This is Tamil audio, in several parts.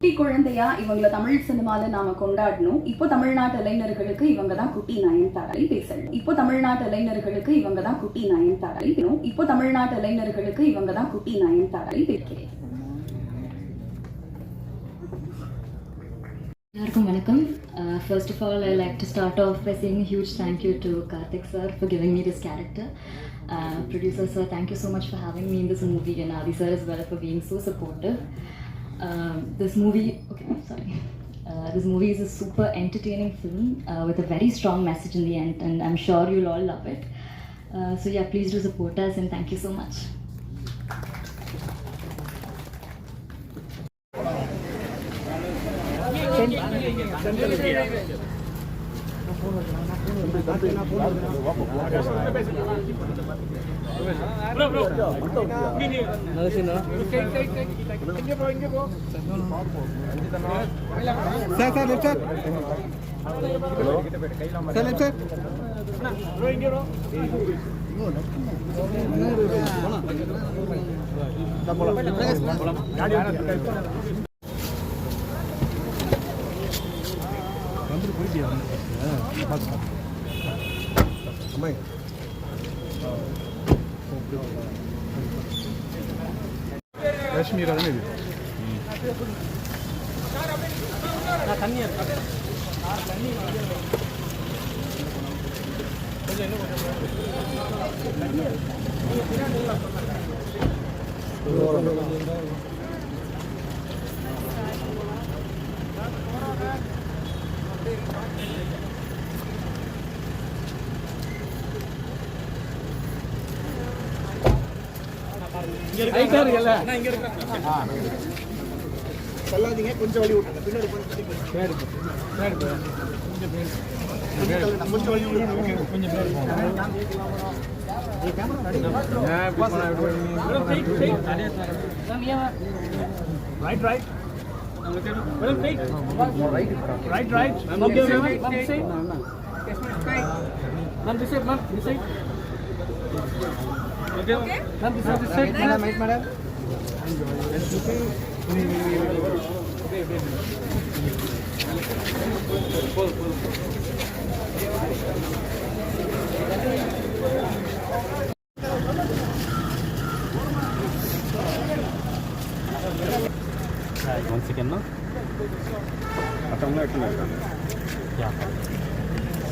குட்டி குழந்தையா இவங்கள தமிழ் சினிமால நாம கொண்டாடணும். இப்போ தமிழ்நாட்டு இளைஞர்களுக்கு இவங்க தான் குட்டி நயன்தாரை பேசணும். இப்போ தமிழ்நாட்டு இளைஞர்களுக்கு இவங்க தான் குட்டி நயன்தாரை பேசணும். இப்போ தமிழ்நாட்டு இளைஞர்களுக்கு இவங்க தான் குட்டி நயன்தாரை பேசுகிறேன் எல்லாருக்கும் வணக்கம். First of all I like to start off by saying huge thank you to Karthik sir for giving me this character producer sir thank you so much for having me in this movie and Aadhi sir is well for being so supportive Um, this movie, okay, sorry. Uh, this movie is a super entertaining film uh, with a very strong message in the end, and I'm sure you'll all love it. Uh, so, yeah, please do support us, and thank you so much. Thank you. Sir sir left sir sir left sir 감사합니다. Thank you. சொல்லாதீங்க கொஞ்சம் வழி விட்டுருங்க. பின்னாடி கொஞ்சம் கொஞ்சம் வழி விட்டுருங்க கொஞ்சம் right right right right okay ma'am this side ma'am this side okay ma'am this side this side madam right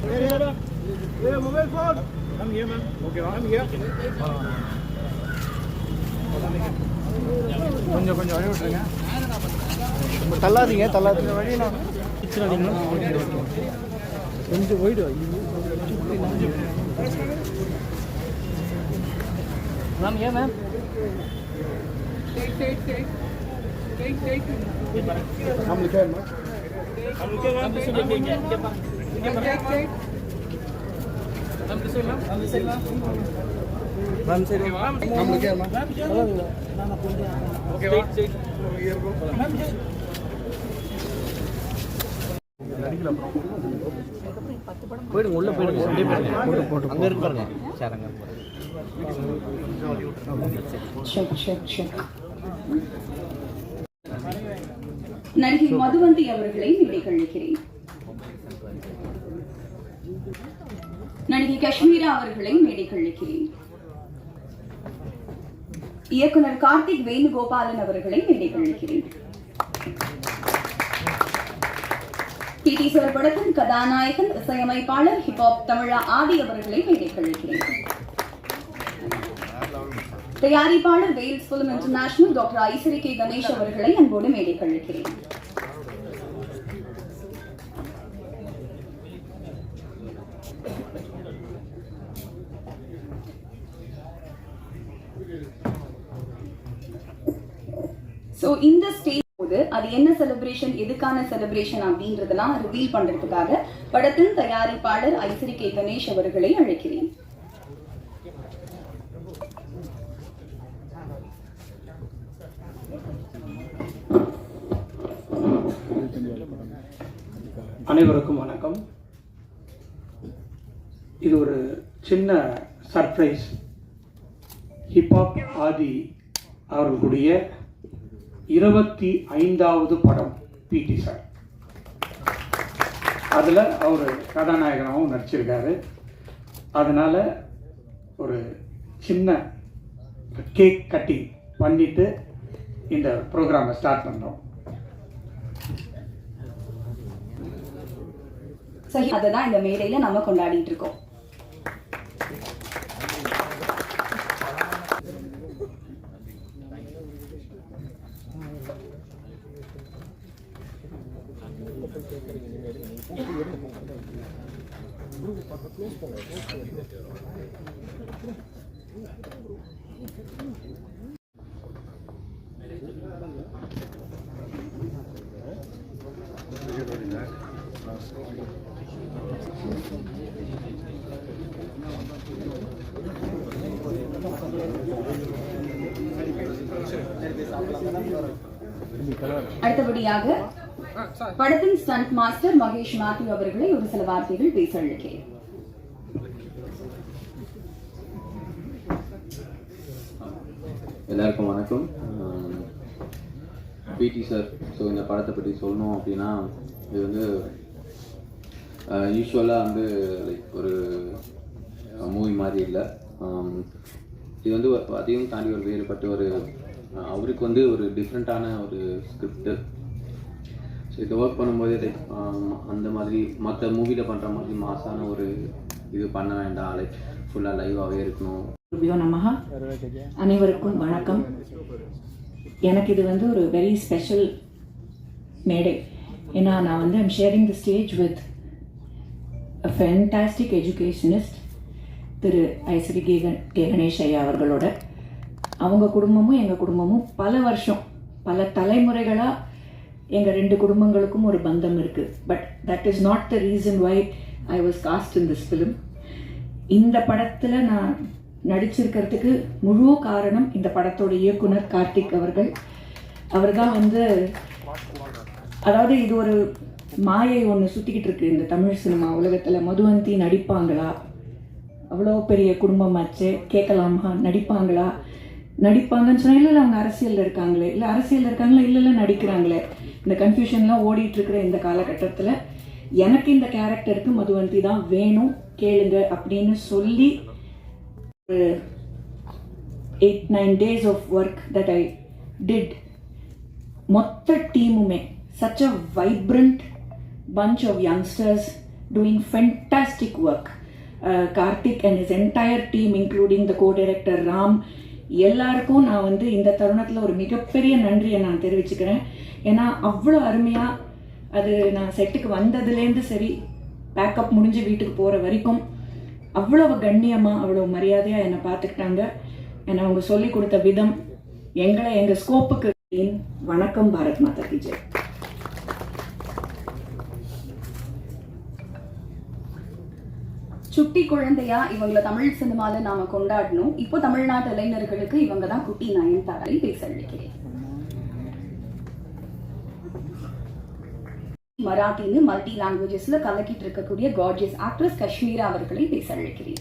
Here. Mobile phone. Come here, ma'am. Okay, I'm here. கொஞ்சம் கொஞ்சம் வழி விட்டுருங்க தள்ளாதீங்க தள்ளாதீங்க வழியில் கொஞ்சம் போயிடு மேம் ஏன் மேம் நம்மளுக்கு மேம் சரி நம்மளுக்கு போயிடுங்க உள்ள போயிடுங்க உள்ளே போட்டு அங்க இருக்கு பாருங்க சார் அங்க நடிகை மதுவந்தி அவர்களை இடைக்கழிக்கிறேன் நடிகை காஷ்மீரா அவர்களை மேடைக்கழிக்கிறேன் இயக்குனர் கார்த்திக் வேணுகோபாலன் அவர்களை மேடைக்கழிக்கிறேன் டிடிசர் படத்தின் கதாநாயகன் இசையமைப்பாளர் ஹிப்ஹாப் தமிழா ஆதி அவர்களை மேடைக்கழிக்கிறேன் தயாரிப்பாளர் Vels film international doctor Ishari K Ganesh அவர்களை அன்போடு மேடைக்கழிக்கிறேன் ஸோ இந்த ஸ்டேஜ் போது அது அது என்ன செலிப்ரேஷன் எதுக்கான செலிப்ரேஷன் அப்படின்றதெல்லாம் ரிவீல் பண்றதுக்காக படத்தின் தயாரிப்பாளர் ஐசரி கே கணேஷ் அவர்களை அழைக்கிறேன். அனைவருக்கும் வணக்கம். இது ஒரு சின்ன சர்ப்ரைஸ் ஹிப்ஹாப் ஆதி அவர்களுடைய இருபத்தி ஐந்தாவது படம் பிடி சார். அதில் அவர் கதாநாயகனாகவும் நடிச்சிருக்காரு. அதனால் ஒரு சின்ன கேக் கட்டிங் பண்ணிட்டு இந்த ப்ரோக்ராமை ஸ்டார்ட் பண்ணுறோம் சரி அதை தான் இந்த மேடையில் நம்ம கொண்டாடிட்டு இருக்கோம். அடுத்தபடியாக படத்தின் ஸ்டண்ட் மாஸ்டர் மகேஷ் மாத்யூ அவர்களை ஒரு சில வார்த்தைகள் பேச அழைக்கிறேன். எல்லாருக்கும் வணக்கம். பிடி சார் ஸோ இந்த படத்தை பற்றி சொல்லணும் அப்படின்னா இது வந்து யூஸ்வலாக வந்து லைக் ஒரு மூவி மாதிரி இல்லை. இது வந்து அதையும் தாண்டி ஒரு வேறுபட்ட ஒரு அவருக்கு வந்து ஒரு டிஃப்ரெண்ட்டான ஒரு ஸ்கிரிப்டு ஸோ இதை ஒர்க் பண்ணும்போது லைக் அந்த மாதிரி மற்ற மூவியில் பண்ணுற மாதிரி மாசான ஒரு இது பண்ண வேண்டாம். லைக் ஃபுல்லாக லைவாகவே இருக்கணும். குருபியோ நமஹா. அனைவருக்கும் வணக்கம். எனக்கு இது வந்து ஒரு வெரி ஸ்பெஷல் மேடை. ஏன்னா நான் வந்து I'm sharing the stage with a fantastic educationist Thiru Ishari K K Ganesh ஐயா அவர்களோட. அவங்க குடும்பமும் எங்கள் குடும்பமும் பல வருஷம் பல தலைமுறைகளாக எங்கள் ரெண்டு குடும்பங்களுக்கும் ஒரு பந்தம் இருக்குது but that is not the reason why I was cast in this film இந்த படத்தில் நான் நடிச்சிருக்கிறதுக்கு முழு காரணம் இந்த படத்தோட இயக்குனர் கார்த்திக் அவர்கள். அவர் தான் வந்து அதாவது இது ஒரு மாயை ஒன்று சுற்றிக்கிட்டு இருக்கு இந்த தமிழ் சினிமா உலகத்தில். மதுவந்தி நடிப்பாங்களா? அவ்வளோ பெரிய குடும்பமாச்சு கேட்கலாமா? நடிப்பாங்களா? நடிப்பாங்கன்னு சொன்னால் இல்லை இல்லை அவங்க அரசியலில் இருக்காங்களே. இல்லை அரசியலில் இருக்காங்களா? இல்லை இல்லை நடிக்கிறாங்களே. இந்த கன்ஃபியூஷன்லாம் ஓடிட்டு இருக்கிற இந்த காலகட்டத்தில் எனக்கு இந்த கேரக்டருக்கு மதுவந்தி தான் வேணும் கேளுங்க அப்படின்னு சொல்லி ஒரு eight nine days of work that I did மொத்த டீமுமே such a vibrant bunch of youngsters doing fantastic work Karthik and is entire team including the co director Ram எல்லாருக்கும் நான் வந்து இந்த தருணத்தில் ஒரு மிகப்பெரிய நன்றியை நான் தெரிவிச்சுக்கிறேன். ஏன்னா அவ்வளோ அருமையாக அது நான் செட்டுக்கு வந்ததுலேருந்து சரி பேக்கப் முடிஞ்சு வீட்டுக்கு போகிற வரைக்கும் அவ்வளவு கண்ணியமாக அவ்வளோ மரியாதையாக என்னை பார்த்துக்கிட்டாங்க. என்னை அவங்க சொல்லி கொடுத்த விதம் எங்களை எங்கள் ஸ்கோப்புக்கு வணக்கம் பாரத் மாதா கி ஜெய். சுட்டி குழந்தையா இவங்களை தமிழ் சினிமாவில் நாம கொண்டாடணும். இப்போ தமிழ்நாட்டு இளைஞர்களுக்கு இவங்க தான் குட்டி நயன்தாரை பேச நினைக்கிறேன். மராட்டின்னு மல்டி லாங்குவேஜஸ்ல கலக்கிட்டு இருக்கக்கூடிய கார்ஜியஸ் ஆக்ட்ரஸ் காஷ்மீரா அவர்களை பேச அழைக்கிறேன்.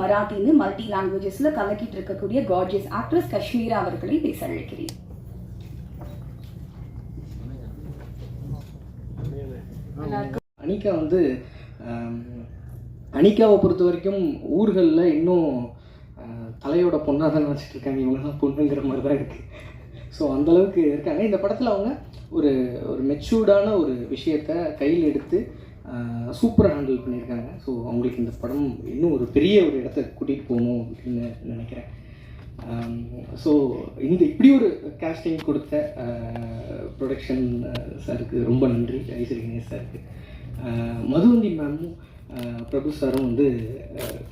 மராட்டின்னு மல்டி லாங்குவேஜஸ்ல கலக்கிட்டு இருக்கக்கூடிய கார்ஜியஸ் ஆக்ட்ரஸ் காஷ்மீரா அவர்களை பேச அழைக்கிறேன். அனிகா வந்து அனிகாவை பொறுத்த வரைக்கும் ஊர்களில் இன்னும் தலையோட பொண்ணாக தான் நினச்சிட்டு இருக்காங்க. இவங்கெல்லாம் பொண்ணுங்கிற மாதிரி தான் இருக்குது ஸோ அந்தளவுக்கு இருக்காங்க. இந்த படத்தில் அவங்க ஒரு ஒரு மெச்சூர்டான ஒரு விஷயத்த கையில் எடுத்து சூப்பராக ஹேண்டில் பண்ணியிருக்காங்க. ஸோ அவங்களுக்கு இந்த படம் இன்னும் ஒரு பெரிய ஒரு இடத்த கூட்டிகிட்டு போகணும் அப்படின்னு நினைக்கிறேன். ஸோ இந்த இப்படி ஒரு கேஸ்டிங் கொடுத்த ப்ரொடக்ஷன் சாருக்கு ரொம்ப நன்றி. ஐஸ்வரி கணேஷ் சாருக்கு. மதுவந்தி மேமும் பிரபு சாரும் வந்து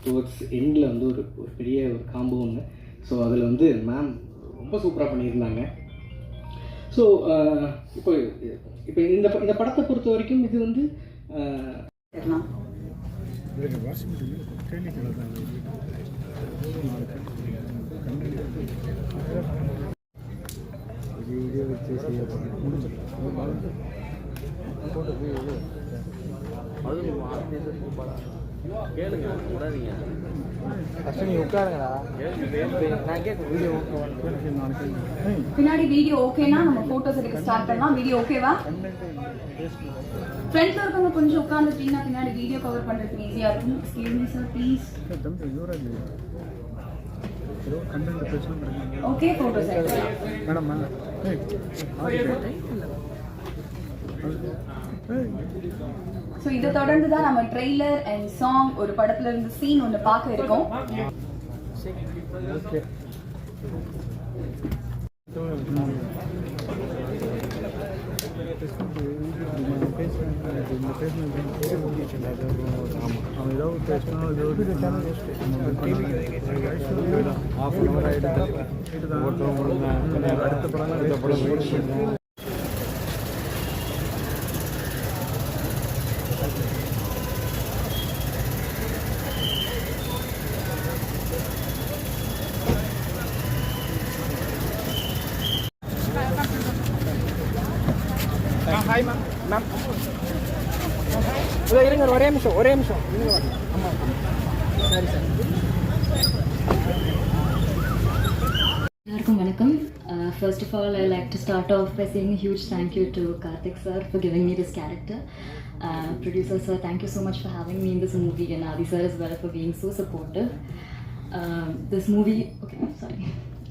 டுவர்ட்ஸ் எண்டில் வந்து ஒரு ஒரு பெரிய ஒரு காம்போ ஒன்று ஸோ அதில் வந்து மேம் ரொம்ப சூப்பராக பண்ணியிருந்தாங்க. ஸோ இப்போ இப்போ இந்த இந்த படத்தை பொறுத்த வரைக்கும் இது வந்து அஹ், நீ உட்காருங்கடா. நான் கேட்க வீடியோ பின்னாடி வீடியோ ஓகேனா நம்ம போட்டோஸ் எடுக்க ஸ்டார்ட் பண்ணலாம். வீடியோ ஓகேவா ஃப்ரண்ட்ல இருக்கவங்க கொஞ்சம் உட்காந்துட்டீங்கன்னா பின்னாடி வீடியோ கவர் பண்றதுக்கு ஈஸியா இருக்கும். எக்ஸ்கியூஸ் மீ சார் ப்ளீஸ் தம்பி யுவராஜ் ஏதோ கண்டென்ட் பிரச்சனை இருக்கு ஓகே போட்டோஸ் எடுக்கலாம் மேடம் ஏய் ஆடி ஏய் ஸோ இதை தொடர்ந்து தான் நம்ம ட்ரெய்லர் அண்ட் சாங் ஒரு படத்துல இருந்து சீன் ஒன்று பார்க்க இருக்கோம். ஓகே அவன் ஏதோ பேசினா ஹாஃப் அன் ஹவர் ஆகிடுது அடுத்த படம் அடுத்த படம். இருங்க ஒரே நிமிஷம் ஒரே நிமிஷம் ஆமாம் சரி சார் எல்லாருக்கும் வணக்கம் first of all I like to start off by saying huge thank you to Karthik sir for giving me this character producer sir thank you so much for having me in this movie and Aadhi sir is well for being so supportive this movie okay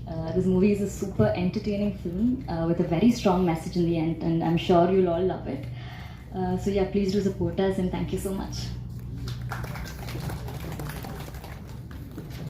Sorry this movie is a super entertaining film uh, with a very strong message in the end, and I'm sure you'll all love it. Uh, so, yeah, please do support us and thank you so much.